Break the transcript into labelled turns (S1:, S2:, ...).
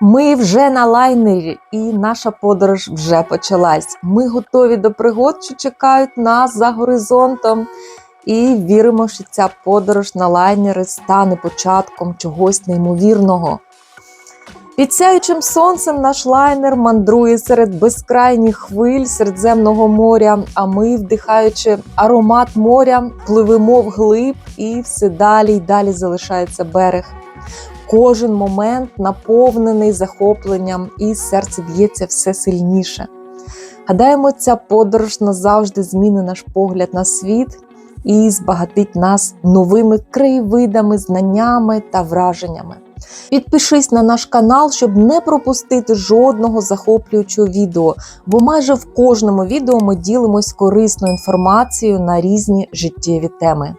S1: Ми вже на лайнері, і наша подорож вже почалась. Ми готові до пригод, що чекають нас за горизонтом. І віримо, що ця подорож на лайнери стане початком чогось неймовірного. Під сяючим сонцем наш лайнер мандрує серед безкрайніх хвиль Середземного моря. А ми, вдихаючи аромат моря, пливемо вглиб і все далі й далі залишається берег. Кожен момент наповнений захопленням, і серце б'ється все сильніше. Гадаємо, ця подорож назавжди змінить наш погляд на світ і збагатить нас новими краєвидами, знаннями та враженнями. Підпишись на наш канал, щоб не пропустити жодного захоплюючого відео, бо майже в кожному відео ми ділимось корисною інформацією на різні життєві теми.